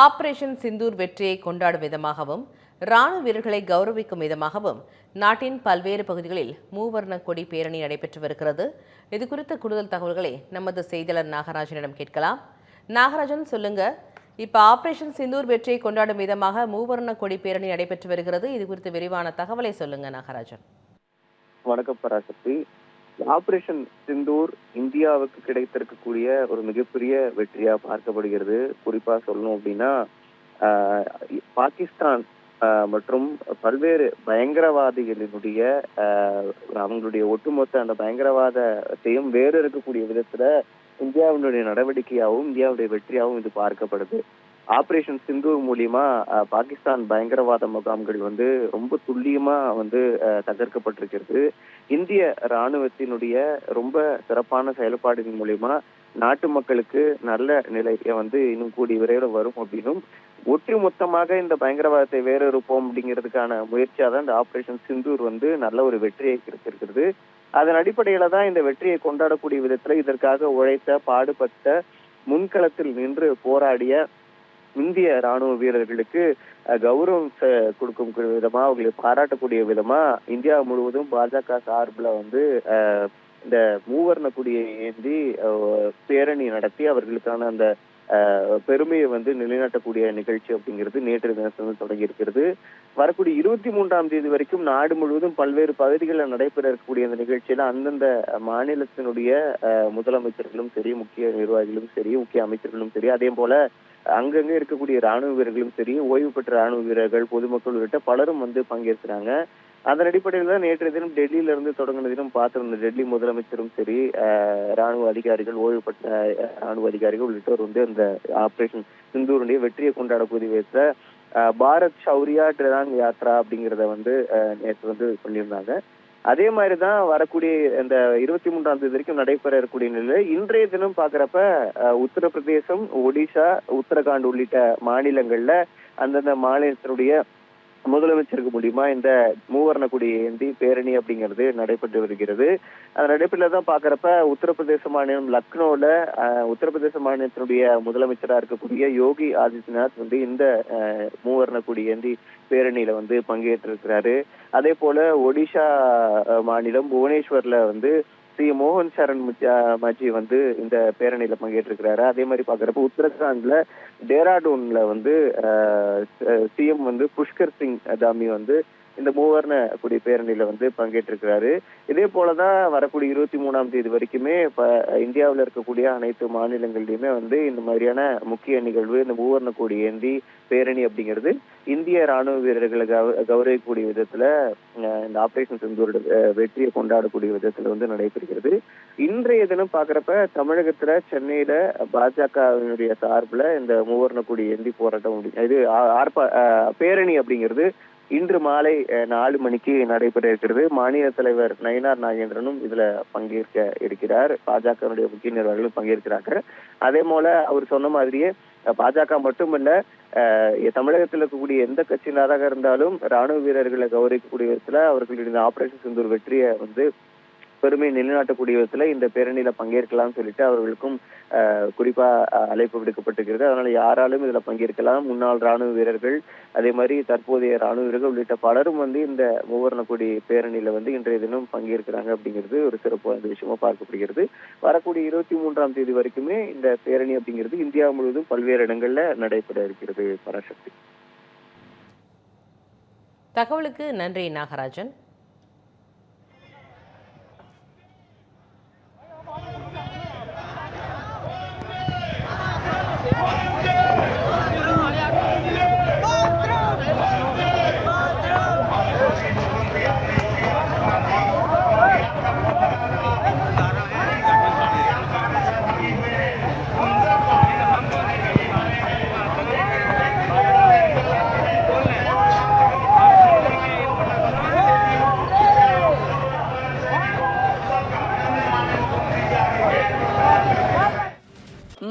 Operation Sindoor வெற்றியை கொண்டாடும் விதமாகவும் ராணுவ வீரர்களை கௌரவிக்கும் விதமாகவும் நாட்டின் பல்வேறு பகுதிகளில் மூவர்ண கொடி பேரணி நடைபெற்று வருகிறது இது குறித்த கூடுதல் தகவல்களை நமது செய்தியாளர் நாகராஜனிடம் கேட்கலாம். நாகராஜன் சொல்லுங்க. இப்ப ஆபரேஷன் சிந்தூர் வெற்றியை கொண்டாடும் விதமாக மூவர்ண கொடி பேரணி நடைபெற்று வருகிறது. இது குறித்து விரிவான தகவலை சொல்லுங்க நாகராஜன். வணக்கம் பராசக்தி. ஆபரேஷன் சிந்தூர் இந்தியாவுக்கு கிடைத்திருக்கக்கூடிய ஒரு மிகப்பெரிய வெற்றியா பார்க்கப்படுகிறது. குறிப்பா சொல்லணும் அப்படின்னா ஆஹ், பாகிஸ்தான் ஆஹ், மற்றும் பல்வேறு பயங்கரவாதிகளினுடைய அவங்களுடைய ஒட்டுமொத்த அந்த பயங்கரவாதத்தையும் வேறு இருக்கக்கூடிய விதத்துல இந்தியாவினுடைய நடவடிக்கையாகவும் இந்தியாவுடைய வெற்றியாகவும் இது பார்க்கப்படுது. ஆபரேஷன் சிந்தூர் மூலியமா பாகிஸ்தான் பயங்கரவாத முகாம்கள் வந்து ரொம்ப துல்லியமா வந்து தகர்க்கப்பட்டிருக்கிறது. இந்திய ராணுவத்தினுடைய ரொம்ப சிறப்பான செயல்பாடுகள் மூலியமா நாட்டு மக்களுக்கு நல்ல நிலையை வந்து இன்னும் கூடி விரைவில் வரும் அப்படின்னும் ஒட்டு மொத்தமாக இந்த பயங்கரவாதத்தை வேறறுப்போம் அப்படிங்கிறதுக்கான முயற்சியாக தான் இந்த ஆபரேஷன் சிந்தூர் வந்து நல்ல ஒரு வெற்றியை கிடைத்திருக்கிறது. அதன் அடிப்படையில தான் இந்த வெற்றியை கொண்டாடக்கூடிய விதத்துல இதற்காக உழைத்த பாடுபட்ட முன்களத்தில் நின்று போராடிய இந்திய ராணுவ வீரர்களுக்கு அஹ், கௌரவம் கொடுக்கும் விதமா அவங்களை பாராட்டக்கூடிய விதமா இந்தியா முழுவதும் பாஜக சார்பில் வந்து இந்த மூவர்ண கொடியை ஏந்தி அஹ், பேரணி நடத்தி அவர்களுக்கான அந்த பெருமையை வந்து நிலைநாட்டக்கூடிய நிகழ்ச்சி அப்படிங்கிறது நேற்று தினத்திலிருந்து தொடங்கி இருக்கிறது. வரக்கூடிய இருபத்தி மூன்றாம் தேதி வரைக்கும் நாடு முழுவதும் பல்வேறு பகுதிகளில் நடைபெற இருக்கக்கூடிய அந்த நிகழ்ச்சியில அந்தந்த மாநிலத்தினுடைய அஹ், முதலமைச்சர்களும் சரி முக்கிய நிர்வாகிகளும் சரி முக்கிய அமைச்சர்களும் சரி அதே போல அங்கங்கே இருக்கக்கூடிய ராணுவ வீரர்களும் சரி ஓய்வு பெற்ற ராணுவ வீரர்கள் பொதுமக்கள் உள்ளிட்ட பலரும் வந்து பங்கேற்கிறாங்க. அதன் அடிப்படையில் தான் நேற்றைய தினம் டெல்லியில இருந்து தொடங்கின தினம் பார்த்திருந்த டெல்லி முதலமைச்சரும் சரி அஹ், ராணுவ அதிகாரிகள் ஓய்வு பெற்ற அஹ், ராணுவ அதிகாரிகள் உள்ளிட்டோர் வந்து அந்த ஆபரேஷன் சிந்தூருடைய வெற்றியை கொண்டாடக்கூடிய விதத்துல அஹ், பாரத் ஷௌரியா ட்ராங் யாத்ரா அப்படிங்கிறத வந்து நேற்று வந்து சொல்லியிருந்தாங்க. அதே மாதிரி தான் வரக்கூடிய இந்த இருபத்தி மூன்றாம் தேதி வரைக்கும் நடைபெற இருக்கக்கூடிய நிலையில இன்றைய தினம் பாக்குறப்ப அஹ், உத்தரப்பிரதேசம் ஒடிஷா உத்தரகாண்ட் உள்ளிட்ட மாநிலங்கள்ல அந்தந்த மாநிலத்தினுடைய முதலமைச்சருக்கு மூலியமா இந்த மூவர்ண கொடி ஏந்தி பேரணி அப்படிங்கிறது நடைபெற்று வருகிறது. அந்த அடிப்படையில் தான் பாக்குறப்ப உத்தரப்பிரதேச மாநிலம் லக்னோல உத்தரப்பிரதேச மாநிலத்தினுடைய முதலமைச்சரா இருக்கக்கூடிய யோகி ஆதித்யநாத் வந்து இந்த மூவர்ணக்குடி மூவர்ண கொடி ஏந்தி பேரணியில வந்து பங்கேற்றிருக்கிறாரு. அதே போல ஒடிஷா மாநிலம் புவனேஸ்வர்ல வந்து ஸ்ரீ மோகன் சரண் முஜா- மாஜி வந்து இந்த பேரணியில பங்கேற்றிருக்கிறாரு. அதே மாதிரி பாக்குறப்ப உத்தரகாண்ட்ல டேராடூன்ல வந்து சிஎம் வந்து புஷ்கர் சிங் தாமி வந்து இந்த மூவர்ண கூடிய பேரணியில வந்து பங்கேற்றிருக்கிறாரு. இதே போலதான் வரக்கூடிய இருபத்தி மூணாம் தேதி வரைக்குமே இப்ப இந்தியாவில் இருக்கக்கூடிய அனைத்து மாநிலங்கள்லயுமே வந்து இந்த மாதிரியான முக்கிய நிகழ்வு இந்த மூவர்ண கொடி ஏந்தி பேரணி அப்படிங்கிறது இந்திய ராணுவ வீரர்களை கௌ- கௌரவிக்கக்கூடிய விதத்துல அஹ், இந்த ஆபரேஷன் செந்தூரோட வெற்றியை கொண்டாடக்கூடிய விதத்துல வந்து நடைபெறுகிறது. இன்றைய தினம் பாக்குறப்ப தமிழகத்துல சென்னையில பாஜகவினுடைய சார்புல இந்த மூவர்ண கொடி ஏந்தி போராட்டம் இது ஆர்ப்பா பேரணி அப்படிங்கிறது இன்று மாலை நாலு மணிக்கு நடைபெற இருக்கிறது. மாநில தலைவர் நயினார் நாகேந்திரனும் இதுல பங்கேற்க இருக்கிறார். பாஜகவினுடைய முக்கிய நிர்வாகிகளும் பங்கேற்கிறாங்க அதே போல அவர் சொன்ன மாதிரியே பாஜக மட்டுமல்ல தமிழகத்தில் இருக்கக்கூடிய எந்த கட்சியினராக இருந்தாலும் ராணுவ வீரர்களை கௌரவிக்கக்கூடிய விதத்துல அவர்களுடைய ஆபரேஷன் சிந்தூர் வெற்றியை வந்து பெருமை நிலைநாட்டக்கூடிய விதத்துல இந்த பேரணியில பங்கேற்கலாம்னு சொல்லிட்டு அவர்களுக்கும் அஹ், குறிப்பா அழைப்பு விடுக்கப்பட்டிருக்கிறது. அதனால யாராலும் இதுல பங்கேற்கலாம். முன்னாள் ராணுவ வீரர்கள் அதே மாதிரி தற்போதைய ராணுவ வீரர்கள் உள்ளிட்ட பலரும் வந்து இந்த மூவர்ண கொடி பேரணியில வந்து இன்றைய தினம் பங்கேற்கிறாங்க அப்படிங்கிறது ஒரு சிறப்பு அந்த விஷயமா பார்க்கப்படுகிறது. வரக்கூடிய இருபத்தி மூன்றாம் தேதி வரைக்குமே இந்த பேரணி அப்படிங்கிறது இந்தியா முழுவதும் பல்வேறு இடங்கள்ல நடைபெற இருக்கிறது பராசக்தி. தகவலுக்கு நன்றி நாகராஜன்.